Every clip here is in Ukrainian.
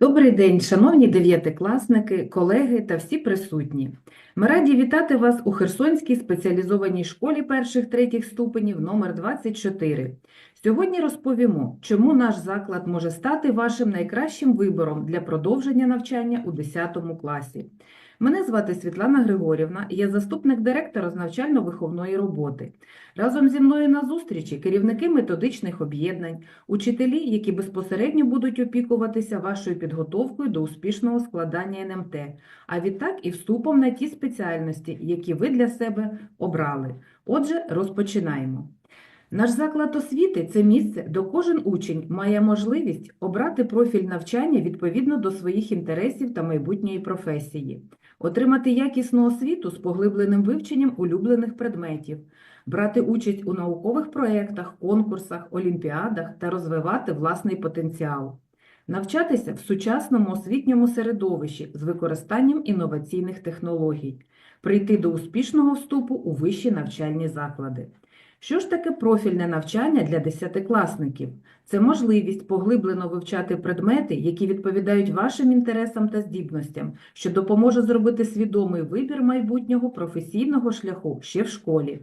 Добрий день, шановні дев'ятикласники, колеги та всі присутні. Ми раді вітати вас у Херсонській спеціалізованій школі перших-третіх ступенів номер 24. Сьогодні розповімо, чому наш заклад може стати вашим найкращим вибором для продовження навчання у 10 класі. Мене звати Світлана Григорівна, я заступник директора з навчально-виховної роботи. Разом зі мною на зустрічі керівники методичних об'єднань, учителі, які безпосередньо будуть опікуватися вашою підготовкою до успішного складання НМТ, а відтак і вступом на ті спеціальності, які ви для себе обрали. Отже, розпочинаємо. Наш заклад освіти це місце, де кожен учень має можливість обрати профіль навчання відповідно до своїх інтересів та майбутньої професії, отримати якісну освіту з поглибленим вивченням улюблених предметів, брати участь у наукових проєктах, конкурсах, олімпіадах та розвивати власний потенціал, навчатися в сучасному освітньому середовищі з використанням інноваційних технологій, прийти до успішного вступу у вищі навчальні заклади. Що ж таке профільне навчання для десятикласників? Це можливість поглиблено вивчати предмети, які відповідають вашим інтересам та здібностям, що допоможе зробити свідомий вибір майбутнього професійного шляху ще в школі.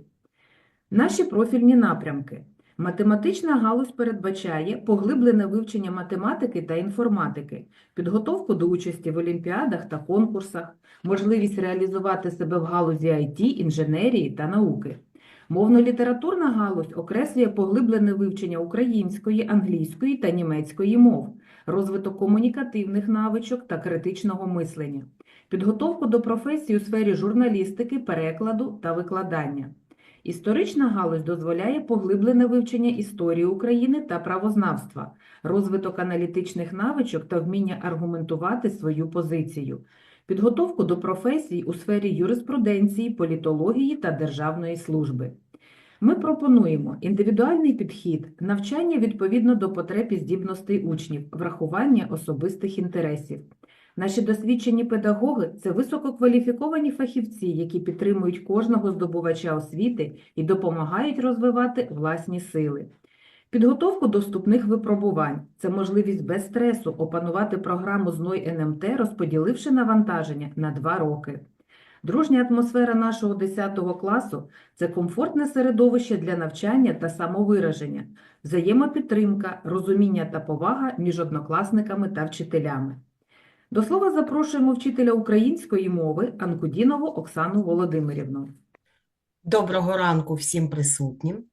Наші профільні напрямки. Математична галузь передбачає поглиблене вивчення математики та інформатики, підготовку до участі в олімпіадах та конкурсах, можливість реалізувати себе в галузі IT, інженерії та науки. Мовно-літературна галузь окреслює поглиблене вивчення української, англійської та німецької мов, розвиток комунікативних навичок та критичного мислення, підготовку до професії у сфері журналістики, перекладу та викладання. Історична галузь дозволяє поглиблене вивчення історії України та правознавства, розвиток аналітичних навичок та вміння аргументувати свою позицію, підготовку до професій у сфері юриспруденції, політології та державної служби. Ми пропонуємо індивідуальний підхід, навчання відповідно до потреб і здібностей учнів, врахування особистих інтересів. Наші досвідчені педагоги це висококваліфіковані фахівці, які підтримують кожного здобувача освіти і допомагають розвивати власні сили. Підготовку до вступних випробувань це можливість без стресу опанувати програму ЗНОЙ НМТ, розподіливши навантаження на два роки. Дружня атмосфера нашого 10 класу це комфортне середовище для навчання та самовираження, взаємопідтримка, розуміння та повага між однокласниками та вчителями. До слова запрошуємо вчителя української мови Анкудінову Оксану Володимирівну. Доброго ранку всім присутнім.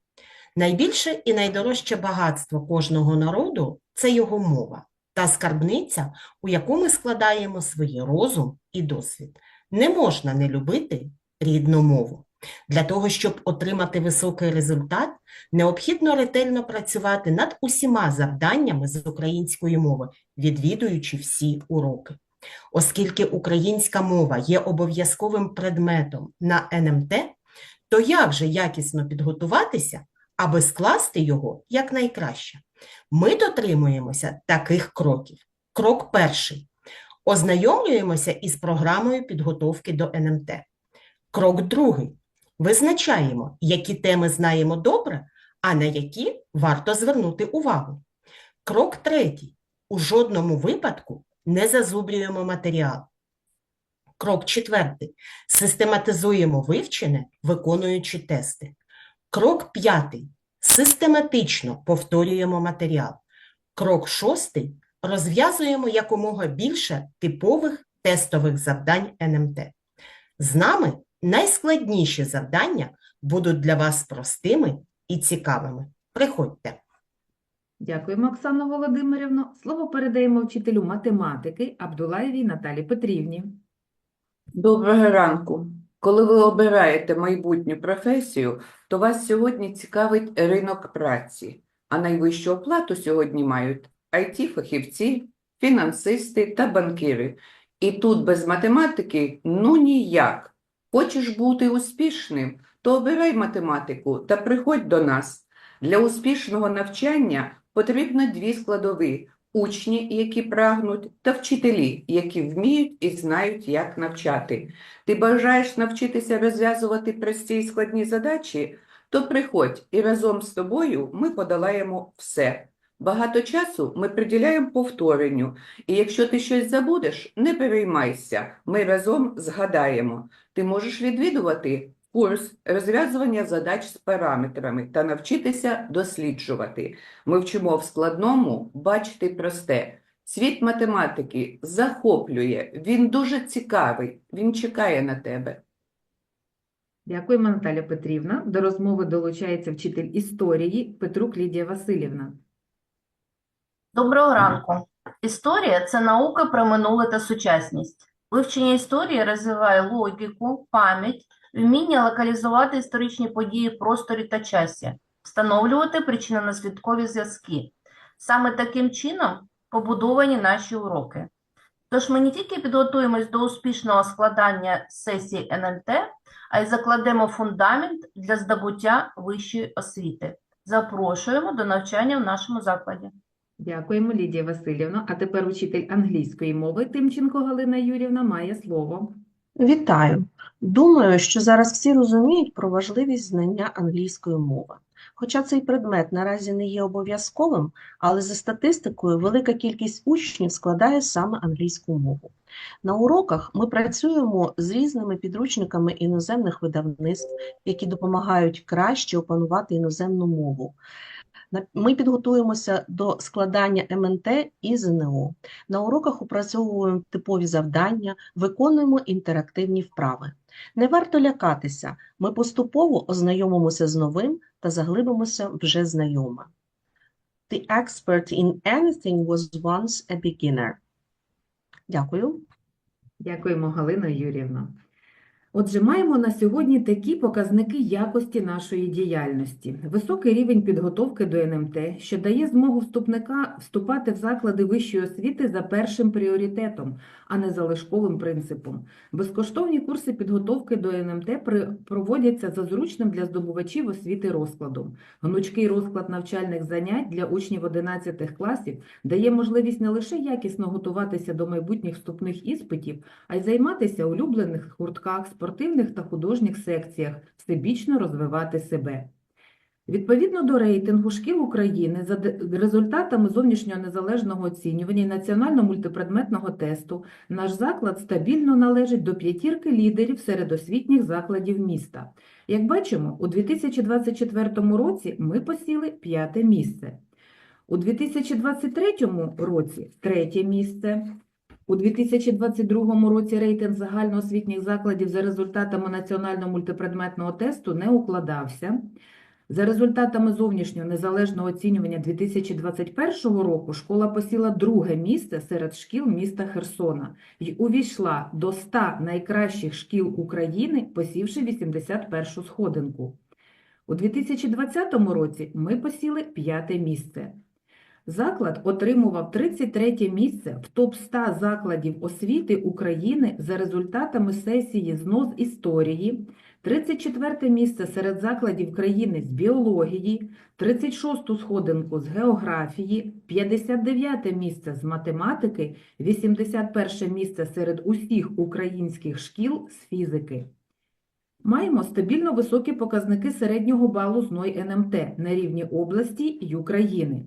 Найбільше і найдорожче багатство кожного народу це його мова та скарбниця, у яку ми складаємо свій розум і досвід. Не можна не любити рідну мову. Для того, щоб отримати високий результат, необхідно ретельно працювати над усіма завданнями з української мови, відвідуючи всі уроки. Оскільки українська мова є обов'язковим предметом на НМТ, то як же якісно підготуватися, аби скласти його якнайкраще? Ми дотримуємося таких кроків. Крок перший. Ознайомлюємося із програмою підготовки до НМТ. Крок другий. Визначаємо, які теми знаємо добре, а на які варто звернути увагу. Крок третій. У жодному випадку не зазубрюємо матеріал. Крок четвертий. Систематизуємо вивчене, виконуючи тести. Крок п'ятий. Систематично повторюємо матеріал. Крок шостий. Розв'язуємо якомога більше типових тестових завдань НМТ. З нами найскладніші завдання будуть для вас простими і цікавими. Приходьте. Дякуємо, Оксано Володимирівно. Слово передаємо вчителю математики Абдулаєвій Наталі Петрівні. Доброго ранку. Коли ви обираєте майбутню професію, то вас сьогодні цікавить ринок праці, а найвищу оплату сьогодні мають IT-фахівці, фінансисти та банкіри. І тут без математики ну ніяк. Хочеш бути успішним, то обирай математику та приходь до нас. Для успішного навчання потрібно дві складові – учні, які прагнуть, та вчителі, які вміють і знають, як навчати. Ти бажаєш навчитися розв'язувати прості і складні задачі? То приходь, і разом з тобою ми подолаємо все. Багато часу ми приділяємо повторенню, і якщо ти щось забудеш, не переймайся, ми разом згадаємо. Ти можеш відвідувати курс розв'язування задач з параметрами та навчитися досліджувати. Ми вчимо в складному бачити просте. Світ математики захоплює, він дуже цікавий, він чекає на тебе. Дякуємо, Наталя Петрівна. До розмови долучається вчитель історії Петрук Лідія Васильівна. Доброго ранку. Історія – це наука про минуле та сучасність. Вивчення історії розвиває логіку, пам'ять, вміння локалізувати історичні події в просторі та часі, встановлювати причинно-наслідкові зв'язки. Саме таким чином побудовані наші уроки. Тож ми не тільки підготуємось до успішного складання сесії НМТ, а й закладемо фундамент для здобуття вищої освіти. Запрошуємо до навчання в нашому закладі. Дякуємо, Лідія Васильівна. А тепер учитель англійської мови Тимченко Галина Юрівна має слово. Вітаю! Думаю, що зараз всі розуміють про важливість знання англійської мови. Хоча цей предмет наразі не є обов'язковим, але за статистикою велика кількість учнів складає саме англійську мову. На уроках ми працюємо з різними підручниками іноземних видавництв, які допомагають краще опанувати іноземну мову. Ми підготуємося до складання МНТ і ЗНО. На уроках опрацьовуємо типові завдання, виконуємо інтерактивні вправи. Не варто лякатися, ми поступово ознайомимося з новим та заглибимося вже знайоме. The expert in anything was once a beginner. Дякую. Дякуємо, Галина Юрівна. Отже, маємо на сьогодні такі показники якості нашої діяльності. Високий рівень підготовки до НМТ, що дає змогу вступника вступати в заклади вищої освіти за першим пріоритетом, а не залишковим принципом. Безкоштовні курси підготовки до НМТ проводяться за зручним для здобувачів освіти розкладом. Гнучкий розклад навчальних занять для учнів 11 класів дає можливість не лише якісно готуватися до майбутніх вступних іспитів, а й займатися улюблених гуртках, спортивних та художніх секціях, всебічно розвивати себе. Відповідно до рейтингу шкіл України за результатами зовнішнього незалежного оцінювання і національно-мультипредметного тесту наш заклад стабільно належить до п'ятірки лідерів серед освітніх закладів міста. Як бачимо, у 2024 році ми посіли п'яте місце. У 2023 році третє місце. У 2022 році рейтинг загальноосвітніх закладів за результатами національного мультипредметного тесту не укладався. За результатами зовнішнього незалежного оцінювання 2021 року школа посіла друге місце серед шкіл міста Херсона і увійшла до 100 найкращих шкіл України, посівши 81 сходинку. У 2020 році ми посіли п'яте місце. Заклад отримував 33 місце в топ-100 закладів освіти України за результатами сесії ЗНО з історії, 34 місце серед закладів країни з біології, 36 сходинку з географії, 59 місце з математики, 81 місце серед усіх українських шкіл з фізики. Маємо стабільно високі показники середнього балу ЗНОЙ НМТ на рівні області і України.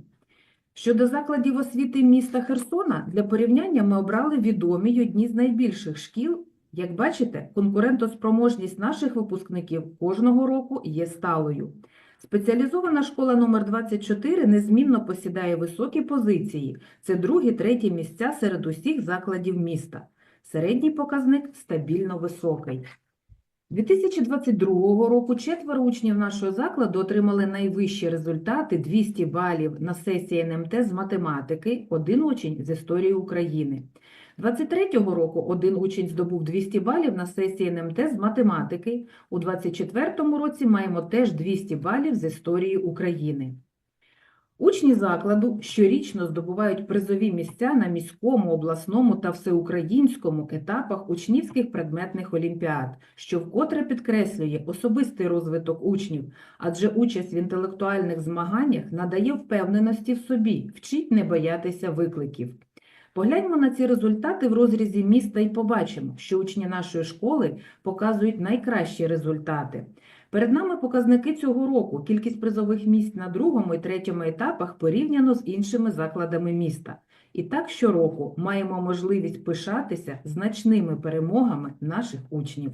Щодо закладів освіти міста Херсона, для порівняння ми обрали відомі й одні з найбільших шкіл. Як бачите, конкурентоспроможність наших випускників кожного року є сталою. Спеціалізована школа номер 24 незмінно посідає високі позиції. Це другі-треті місця серед усіх закладів міста. Середній показник стабільно високий. 2022 року четверо учнів нашого закладу отримали найвищі результати 200 балів на сесії НМТ з математики, один учень з історії України. 23 року один учень здобув 200 балів на сесії НМТ з математики. У 24 році маємо теж 200 балів з історії України. Учні закладу щорічно здобувають призові місця на міському, обласному та всеукраїнському етапах учнівських предметних олімпіад, що вкотре підкреслює особистий розвиток учнів, адже участь в інтелектуальних змаганнях надає впевненості в собі, вчить не боятися викликів. Погляньмо на ці результати в розрізі міста і побачимо, що учні нашої школи показують найкращі результати. Перед нами показники цього року. Кількість призових місць на другому і третьому етапах порівняно з іншими закладами міста. І так щороку маємо можливість пишатися значними перемогами наших учнів.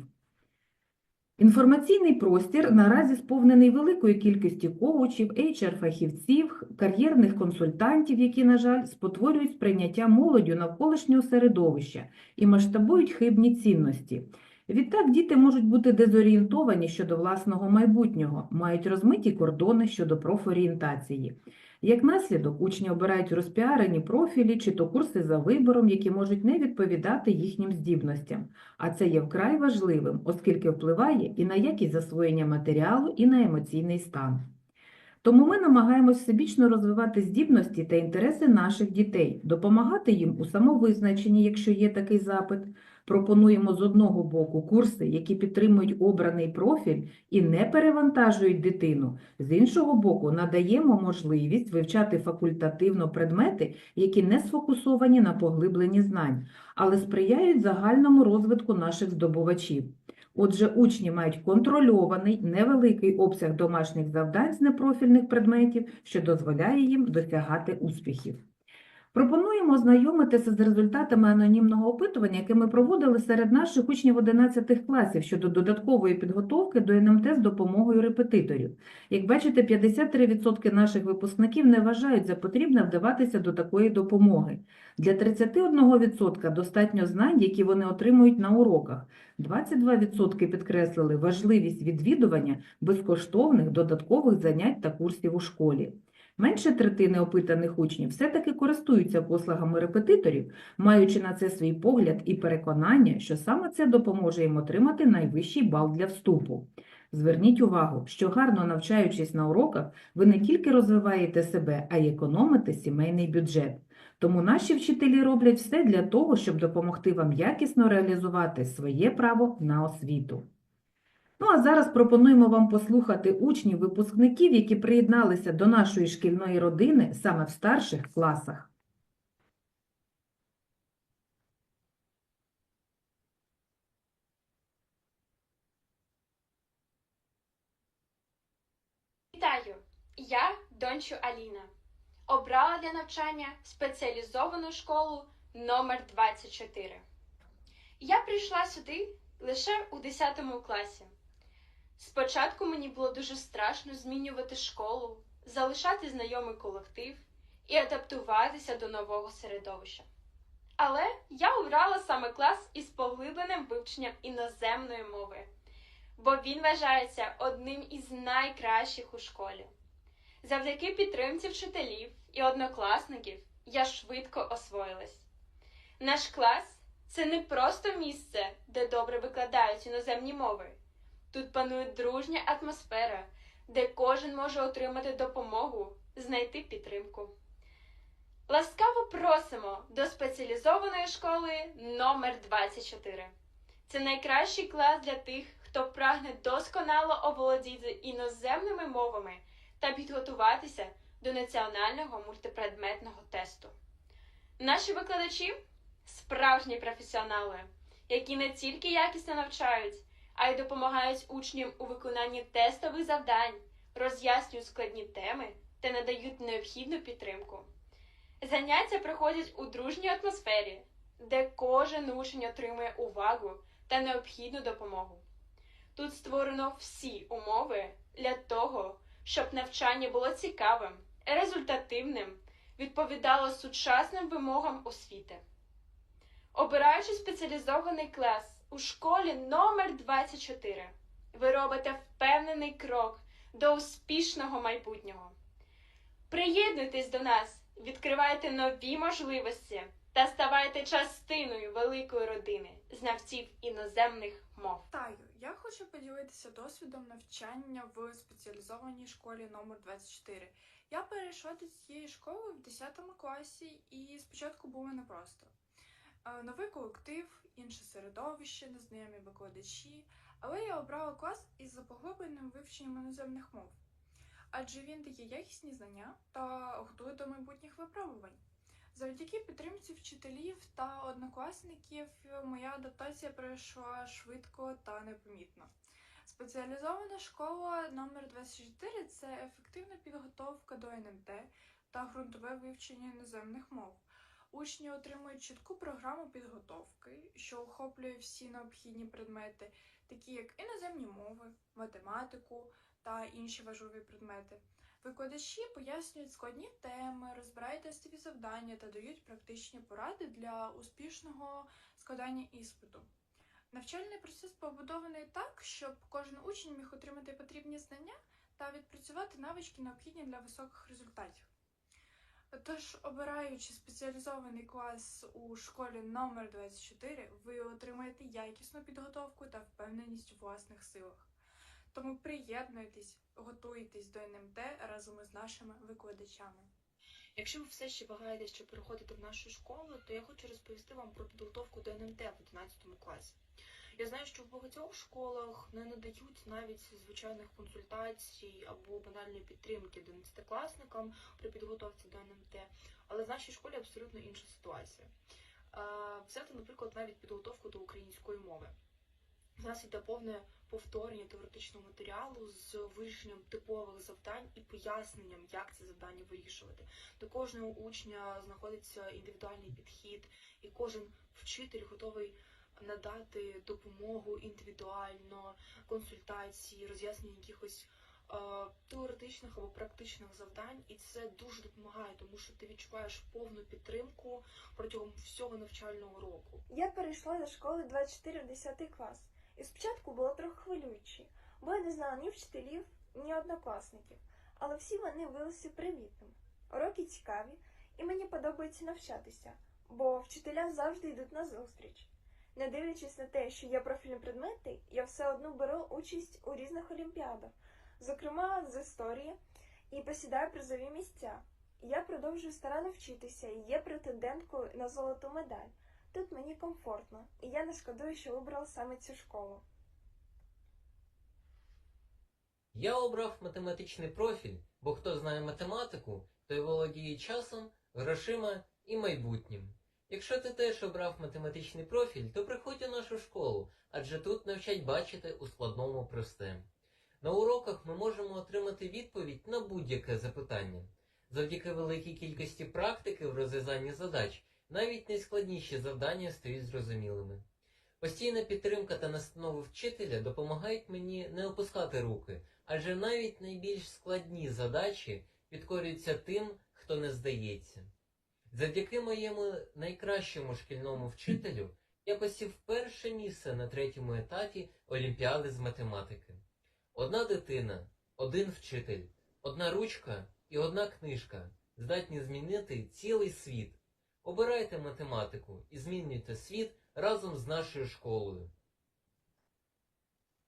Інформаційний простір наразі сповнений великою кількістю коучів, HR-фахівців, кар'єрних консультантів, які, на жаль, спотворюють сприйняття молоддю навколишнього середовища і масштабують хибні цінності. Відтак діти можуть бути дезорієнтовані щодо власного майбутнього, мають розмиті кордони щодо профорієнтації. Як наслідок, учні обирають розпіарені профілі чи то курси за вибором, які можуть не відповідати їхнім здібностям. А це є вкрай важливим, оскільки впливає і на якість засвоєння матеріалу, і на емоційний стан. Тому ми намагаємось всебічно розвивати здібності та інтереси наших дітей, допомагати їм у самовизначенні, якщо є такий запит. Пропонуємо з одного боку курси, які підтримують обраний профіль і не перевантажують дитину. З іншого боку, надаємо можливість вивчати факультативно предмети, які не сфокусовані на поглибленні знань, але сприяють загальному розвитку наших здобувачів. Отже, учні мають контрольований невеликий обсяг домашніх завдань з непрофільних предметів, що дозволяє їм досягати успіхів. Пропонуємо ознайомитися з результатами анонімного опитування, яке ми проводили серед наших учнів 11 класів щодо додаткової підготовки до НМТ з допомогою репетиторів. Як бачите, 53% наших випускників не вважають за потрібне вдаватися до такої допомоги. Для 31% достатньо знань, які вони отримують на уроках. 22% підкреслили важливість відвідування безкоштовних додаткових занять та курсів у школі. Менше третини опитаних учнів все-таки користуються послугами репетиторів, маючи на це свій погляд і переконання, що саме це допоможе їм отримати найвищий бал для вступу. Зверніть увагу, що гарно навчаючись на уроках, ви не тільки розвиваєте себе, а й економите сімейний бюджет. Тому наші вчителі роблять все для того, щоб допомогти вам якісно реалізувати своє право на освіту. Ну а зараз пропонуємо вам послухати учнів, випускників, які приєдналися до нашої шкільної родини саме в старших класах. Вітаю! Я Дончу Аліна. Обрала для навчання спеціалізовану школу номер 24. Я прийшла сюди лише у 10 класі. Спочатку мені було дуже страшно змінювати школу, залишати знайомий колектив і адаптуватися до нового середовища. Але я обрала саме клас із поглибленим вивченням іноземної мови бо він вважається одним із найкращих у школі. Завдяки підтримці вчителів і однокласників я швидко освоїлась. Наш клас це не просто місце, де добре викладають іноземні мови. Тут панує дружня атмосфера, де кожен може отримати допомогу, знайти підтримку. Ласкаво просимо до спеціалізованої школи номер 24. Це найкращий клас для тих, хто прагне досконало оволодіти іноземними мовами та підготуватися до національного мультипредметного тесту. Наші викладачі справжні професіонали, які не тільки якісно навчають, а й допомагають учням у виконанні тестових завдань, роз'яснюють складні теми та надають необхідну підтримку. Заняття проходять у дружній атмосфері, де кожен учень отримує увагу та необхідну допомогу. Тут створено всі умови для того, щоб навчання було цікавим, результативним, відповідало сучасним вимогам освіти. Обираючи спеціалізований клас у школі номер 24 ви робите впевнений крок до успішного майбутнього. Приєднуйтесь до нас, відкривайте нові можливості та ставайте частиною великої родини знавців іноземних мов. Вітаю! Я хочу поділитися досвідом навчання в спеціалізованій школі номер 24. Я перейшла до цієї школи в 10 класі, і спочатку було непросто. Новий колектив, інше середовище, незнайомі викладачі, але я обрала клас із поглибленим вивченням іноземних мов, адже він дає якісні знання та готує до майбутніх випробувань. Завдяки підтримці вчителів та однокласників моя адаптація пройшла швидко та непомітно. Спеціалізована школа номер 24 це ефективна підготовка до НМТ та ґрунтове вивчення іноземних мов. Учні отримують чітку програму підготовки, що охоплює всі необхідні предмети, такі як іноземні мови, математику та інші важливі предмети. Викладачі пояснюють складні теми, розбирають тестові завдання та дають практичні поради для успішного складання іспиту. Навчальний процес побудований так, щоб кожен учень міг отримати потрібні знання та відпрацювати навички, необхідні для високих результатів. Тож, обираючи спеціалізований клас у школі номер 24, ви отримаєте якісну підготовку та впевненість у власних силах. Тому приєднуйтесь, готуйтесь до НМТ разом із нашими викладачами. Якщо ви все ще вагаєтесь, чи переходити в нашу школу, то я хочу розповісти вам про підготовку до НМТ в 11 класі. Я знаю, що в багатьох школах не надають навіть звичайних консультацій або банальної підтримки 11-класникам при підготовці до НМТ, але в нашій школі абсолютно інша ситуація. Е, Взяти, наприклад, навіть підготовку до української мови. У нас йде повне повторення теоретичного матеріалу з вирішенням типових завдань і поясненням, як ці завдання вирішувати. До кожного учня знаходиться індивідуальний підхід, і кожен вчитель готовий надати допомогу індивідуально, консультації, роз'яснення якихось е, теоретичних або практичних завдань, і це дуже допомагає, тому що ти відчуваєш повну підтримку протягом всього навчального року. Я перейшла до школи 24 в 10 клас, і спочатку було трохи хвилююче, бо я не знала ні вчителів, ні однокласників, але всі вони виявилися привітними. Уроки цікаві, і мені подобається навчатися, бо вчителя завжди йдуть на зустріч. Не дивлячись на те, що є профільні предмети, я все одно беру участь у різних олімпіадах, зокрема з історії, і посідаю призові місця. Я продовжую старанно вчитися і є претенденткою на золоту медаль. Тут мені комфортно, і я не шкодую, що вибрала саме цю школу. Я обрав математичний профіль, бо хто знає математику, той володіє часом, грошима і майбутнім. Якщо ти теж обрав математичний профіль, то приходь у нашу школу, адже тут навчать бачити у складному просте. На уроках ми можемо отримати відповідь на будь-яке запитання. Завдяки великій кількості практики в розв'язанні задач, навіть найскладніші завдання стають зрозумілими. Постійна підтримка та настанови вчителя допомагають мені не опускати руки, адже навіть найбільш складні задачі підкорюються тим, хто не здається. Завдяки моєму найкращому шкільному вчителю я посів перше місце на третьому етапі Олімпіади з математики. Одна дитина, один вчитель, одна ручка і одна книжка здатні змінити цілий світ. Обирайте математику і змінюйте світ разом з нашою школою.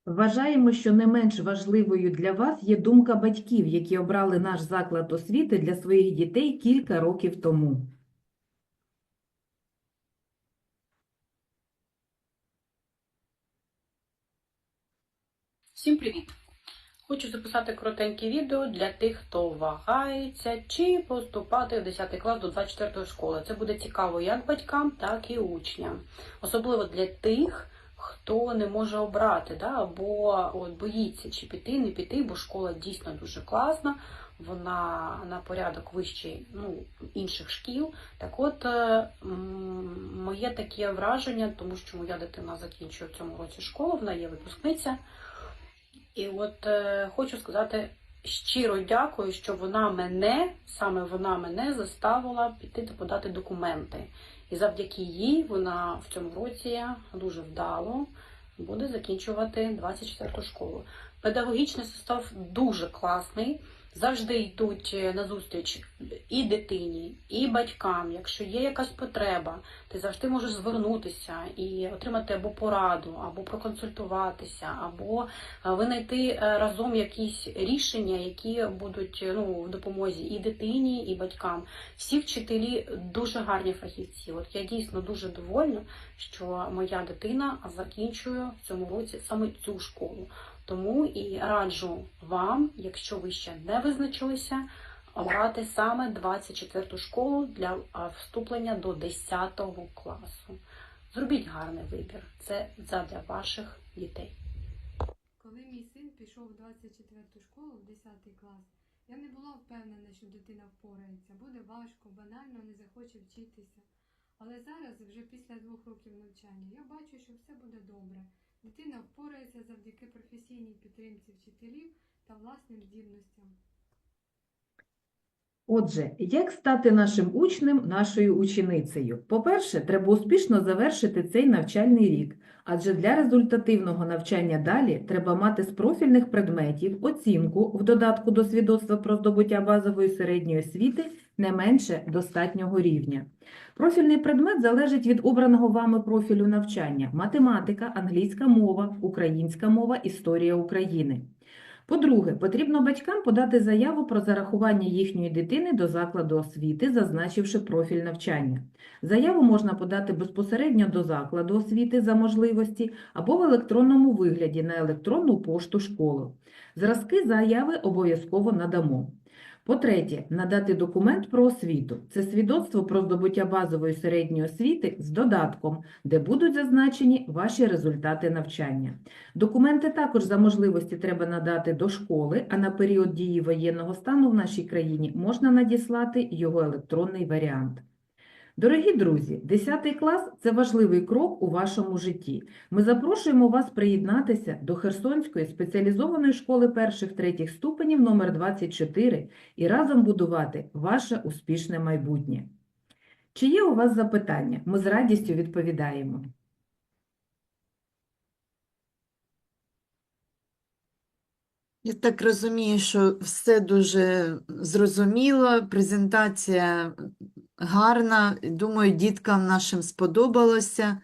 Вважаємо, що не менш важливою для вас є думка батьків, які обрали наш заклад освіти для своїх дітей кілька років тому. Всім привіт! Хочу записати коротеньке відео для тих, хто вагається, чи поступати в 10 клас до 24 школи. Це буде цікаво як батькам, так і учням. Особливо для тих, хто не може обрати, да, або от, боїться, чи піти, не піти, бо школа дійсно дуже класна, вона на порядок вище ну, інших шкіл. Так от, е, моє таке враження, тому що моя дитина закінчує в цьому році школу, вона є випускниця. І от е, хочу сказати щиро дякую, що вона мене, саме вона мене заставила піти та подати документи. І завдяки їй вона в цьому році дуже вдало буде закінчувати 24 школу. Педагогічний состав дуже класний. Завжди йдуть е, на зустріч і дитині, і батькам. Якщо є якась потреба, ти завжди можеш звернутися і отримати або пораду, або проконсультуватися, або е, винайти е, разом якісь рішення, які будуть ну, в допомозі і дитині, і батькам. Всі вчителі дуже гарні фахівці. От я дійсно дуже довольна, що моя дитина закінчує в цьому році саме цю школу. Тому і раджу вам, якщо ви ще не визначилися, обрати саме 24 школу для вступлення до 10 класу. Зробіть гарний вибір. Це задля ваших дітей. Коли мій син пішов в 24-ту школу в 10 клас, я не була впевнена, що дитина впорається. Буде важко, банально не захоче вчитися. Але зараз, вже після двох років навчання, я бачу, що все буде добре. Дитина впорається завдяки професійній підтримці вчителів та власним здібностям. Отже, як стати нашим учнем, нашою ученицею? По-перше, треба успішно завершити цей навчальний рік, адже для результативного навчання далі треба мати з профільних предметів оцінку в додатку до свідоцтва про здобуття базової середньої освіти не менше достатнього рівня. Профільний предмет залежить від обраного вами профілю навчання: математика, англійська мова, українська мова, історія України. По-друге, потрібно батькам подати заяву про зарахування їхньої дитини до закладу освіти, зазначивши профіль навчання. Заяву можна подати безпосередньо до закладу освіти за можливості або в електронному вигляді на електронну пошту школи. Зразки заяви обов'язково надамо. По-третє, надати документ про освіту. Це свідоцтво про здобуття базової середньої освіти з додатком, де будуть зазначені ваші результати навчання. Документи також за можливості треба надати до школи, а на період дії воєнного стану в нашій країні можна надіслати його електронний варіант. Дорогі друзі, 10 клас – це важливий крок у вашому житті. Ми запрошуємо вас приєднатися до Херсонської спеціалізованої школи перших-третіх ступенів номер 24 і разом будувати ваше успішне майбутнє. Чи є у вас запитання? Ми з радістю відповідаємо. Я так розумію, що все дуже зрозуміло, презентація гарна. Думаю, діткам нашим сподобалося.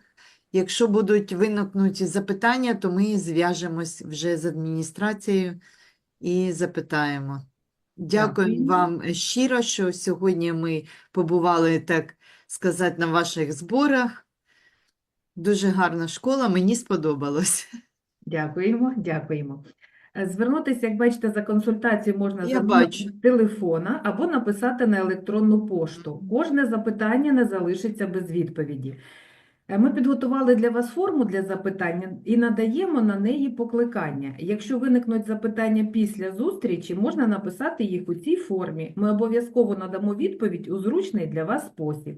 Якщо будуть виникнути запитання, то ми зв'яжемось вже з адміністрацією і запитаємо. Дякую вам щиро, що сьогодні ми побували, так сказати, на ваших зборах. Дуже гарна школа, мені сподобалось. Дякуємо, дякуємо. Е, Звернутися, як бачите, за консультацією можна Я за бачу. телефона або написати на електронну пошту. Кожне запитання не залишиться без відповіді. Е, Ми підготували для вас форму для запитання і надаємо на неї покликання. Якщо виникнуть запитання після зустрічі, можна написати їх у цій формі. Ми обов'язково надамо відповідь у зручний для вас спосіб.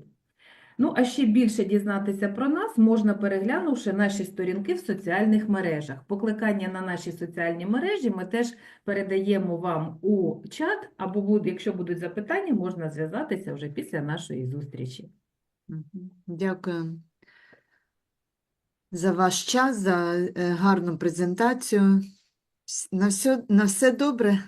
Ну, а ще більше дізнатися про нас можна, переглянувши наші сторінки в соціальних мережах. Покликання на наші соціальні мережі ми теж передаємо вам у чат, або якщо будуть запитання, можна зв'язатися вже після нашої зустрічі. Дякую за ваш час, за е, гарну презентацію. На все, на все добре.